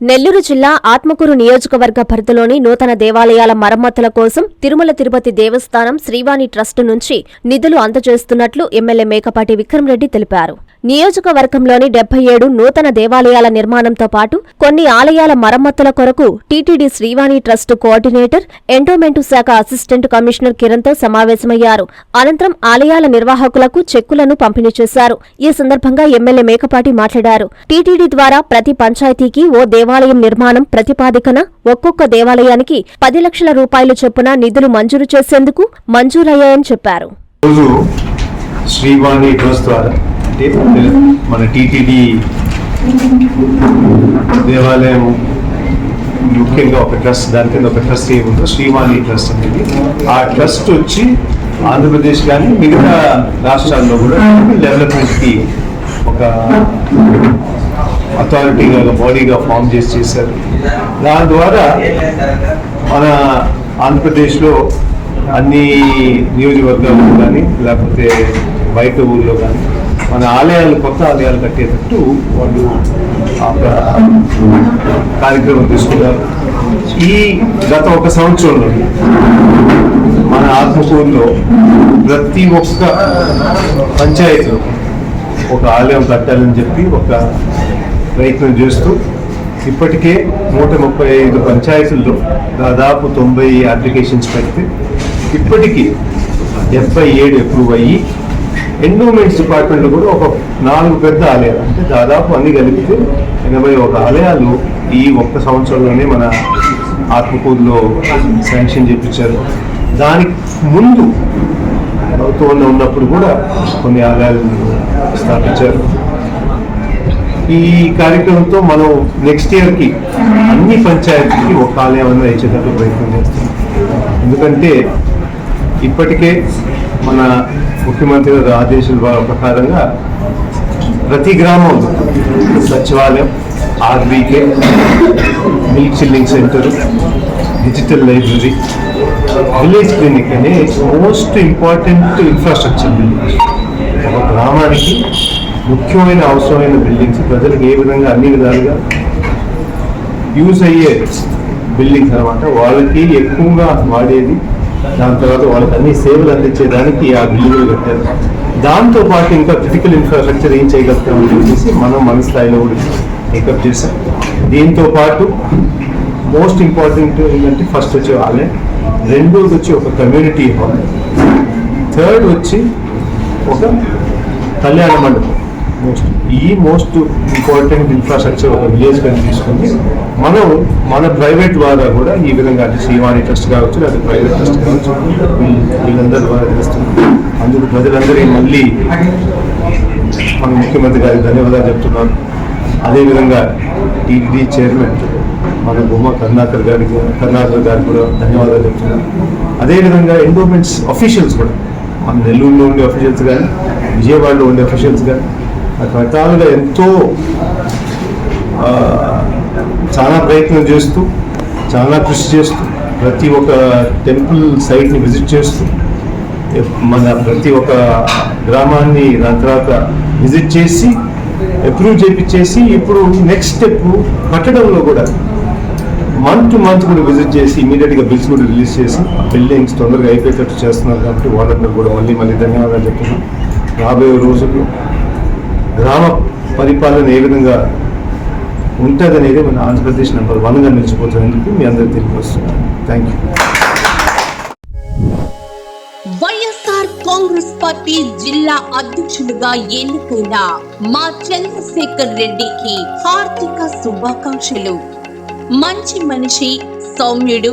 నెల్లూరు జిల్లా ఆత్మకూరు నియోజకవర్గ పరిధిలోని నూతన దేవాలయాల మరమ్మతుల కోసం తిరుమల తిరుపతి దేవస్థానం శ్రీవాణి ట్రస్టు నుంచి నిధులు అందజేస్తున్నట్లు ఎమ్మెల్యే మేకపాటి విక్రమరెడ్డి తెలిపారు. నియోజకవర్గంలోని డెబ్బై ఏడు నూతన దేవాలయాల నిర్మాణంతో పాటు కొన్ని ఆలయాల మరమ్మతుల కొరకు TTD Srivani trust coordinator endowment శాఖ అసిస్టెంట్ కమిషనర్ కిరణ్తో సమావేశమయ్యారు. అనంతరం ఆలయాల నిర్వాహకులకు చెక్కులను పంపిణీ చేశారు. ఈ సందర్భంగా ఎమ్మెల్యే మేకపాటి మాట్లాడారు. టీటీడీ ద్వారా ప్రతి పంచాయతీకి ఓ దేవాలయం నిర్మాణం ప్రతిపాదికన ఒక్కొక్క దేవాలయానికి పది లక్షల రూపాయలు చొప్పున నిధులు మంజూరు చేసేందుకు మంజూరయ్యాయని చెప్పారు. శ్రీవాణి ట్రస్ట్ ద్వారా అంటే మన టీటీడీ దేవాలయం ముఖ్యంగా ఒక ట్రస్ట్ దాని కింద ఒక ట్రస్ట్ ఏముందో శ్రీవాణి ట్రస్ట్ అనేది. ఆ ట్రస్ట్ వచ్చి ఆంధ్రప్రదేశ్ కానీ మిగతా రాష్ట్రాల్లో కూడా డెవలప్మెంట్కి ఒక అథారిటీగా ఒక బాడీగా ఫామ్ చేసి చేశారు. దాని ద్వారా మన ఆంధ్రప్రదేశ్లో అన్ని నియోజకవర్గాల్లో కానీ లేకపోతే బయట ఊళ్ళో కానీ మన ఆలయాలు కొత్త ఆలయాలు కట్టేటట్టు వాళ్ళు ఒక కార్యక్రమం తీసుకున్నారు. ఈ గత ఒక సంవత్సరంలో మన ఆత్మకూరులో ప్రతి ఒక్క పంచాయతీలో ఒక ఆలయం కట్టాలని చెప్పి ఒక ప్రయత్నం చేస్తూ ఇప్పటికే నూట ముప్పై ఐదు పంచాయతీల్లో దాదాపు తొంభై అప్లికేషన్స్ పెడితే ఇప్పటికీ డెబ్బై ఏడు అప్రూవ్ అయ్యి ఎండోమెంట్స్ డిపార్ట్మెంట్లో కూడా ఒక నాలుగు పెద్ద ఆలయాలు అంటే దాదాపు అన్ని కలిపితే ఎనభై ఒక ఆలయాలు ఈ ఒక్క సంవత్సరంలోనే మన ఆత్మకూరులో శాంక్షన్ చేయించారు దానికి ముందు ప్రభుత్వంలో ఉన్నప్పుడు కూడా కొన్ని ఆలయాలు స్థాపించారు. ఈ కార్యక్రమంతో మనం నెక్స్ట్ ఇయర్కి అన్ని పంచాయతీకి ఒక ఆలయం ఇచ్చేటట్టు ప్రయత్నం చేస్తాం. ఎందుకంటే ఇప్పటికే మన ముఖ్యమంత్రి గారి ఆదేశాల ప్రకారంగా ప్రతి గ్రామంలో సచివాలయం RBK milk chilling centre digital library village clinic అనే మోస్ట్ ఇంపార్టెంట్ ఇన్ఫ్రాస్ట్రక్చర్ బిల్డింగ్ ఒక గ్రామానికి ముఖ్యమైన అవసరమైన బిల్డింగ్స్ ప్రజలకు ఏ విధంగా అన్ని విధాలుగా యూజ్ అయ్యే బిల్డింగ్స్ అనమాట వాళ్ళకి ఎక్కువగా వాడేది దాని తర్వాత వాళ్ళకి అన్ని సేవలు అందించేదానికి ఆ బిల్డింగ్లు కట్టారు. దాంతో పాటు ఇంకా క్రిటికల్ ఇన్ఫ్రాస్ట్రక్చర్ ఏం చేయగలుగుతామని చెప్పేసి మనం మన స్థాయిలో కూడా మేకప్ చేసాం దీంతో పాటు మోస్ట్ ఇంపార్టెంట్ ఏంటంటే ఫస్ట్ వచ్చి వాళ్ళే రెండోది వచ్చి ఒక కమ్యూనిటీ హాల్ థర్డ్ వచ్చి ఒక కళ్యాణ మండపం. మోస్ట్ ఈ మోస్ట్ ఇంపార్టెంట్ ఇన్ఫ్రాస్ట్రక్చర్ ఒక విలేజ్ కానీ తీసుకుని మనం మన ప్రైవేట్ ద్వారా కూడా ఈ విధంగా అంటే శ్రీవాణి ట్రస్ట్ కావచ్చు లేదా ప్రైవేట్ ట్రస్ట్ కావచ్చు వీళ్ళందరి ద్వారా చేస్తున్నాం. అందుకు ప్రజలందరూ మళ్ళీ మన ముఖ్యమంత్రి గారికి ధన్యవాదాలు చెప్తున్నాను. అదేవిధంగా టీడీ చైర్మన్ మన బొమ్మ కరుణాకర్ గారికి కరుణాకర్ గారికి కూడా ధన్యవాదాలు చెప్తున్నాను. అదేవిధంగా ఎండోమెంట్స్ అఫీషియల్స్ కూడా మన నెల్లూరులో ఉండే అఫీషియల్స్ కానీ విజయవాడలో ఉండే అఫీషియల్స్ కానీ రకరకాలుగా ఎంతో చాలా ప్రయత్నం చేస్తూ చాలా కృషి చేస్తూ ప్రతి ఒక్క టెంపుల్ సైట్ని విజిట్ చేస్తూ మన ప్రతి ఒక్క గ్రామాన్ని దాని తర్వాత విజిట్ చేసి అప్రూవ్ చేపించేసి ఇప్పుడు నెక్స్ట్ స్టెప్ కట్టడంలో కూడా మంత్ టు మంత్ కూడా విజిట్ చేసి ఇమీడియట్గా బిల్స్ కూడా రిలీజ్ చేసి బిల్డింగ్స్ తొందరగా అయిపోయేటట్టు చేస్తున్నారు కాబట్టి వాళ్ళందరూ కూడా మళ్ళీ మళ్ళీ ధన్యవాదాలు చెప్తున్నాం రాబోయే రోజుల్లో గ్రామ పరిపాలన ఏ విధంగా ఉంటుంది అనేది మన ఆంధ్రప్రదేశ్ నెంబర్ వన్గా నిలిచిపోతున్నందుకు మీ అందరికీ తెలియవస్తున్నాను thank you YSR Congress party జిల్లా అధ్యక్షులుగా ఎన్నికైన మా చంద్రశేఖర్ రెడ్డికి హార్దిక శుభాకాంక్షలు. మంచి మనిషి సౌమ్యుడు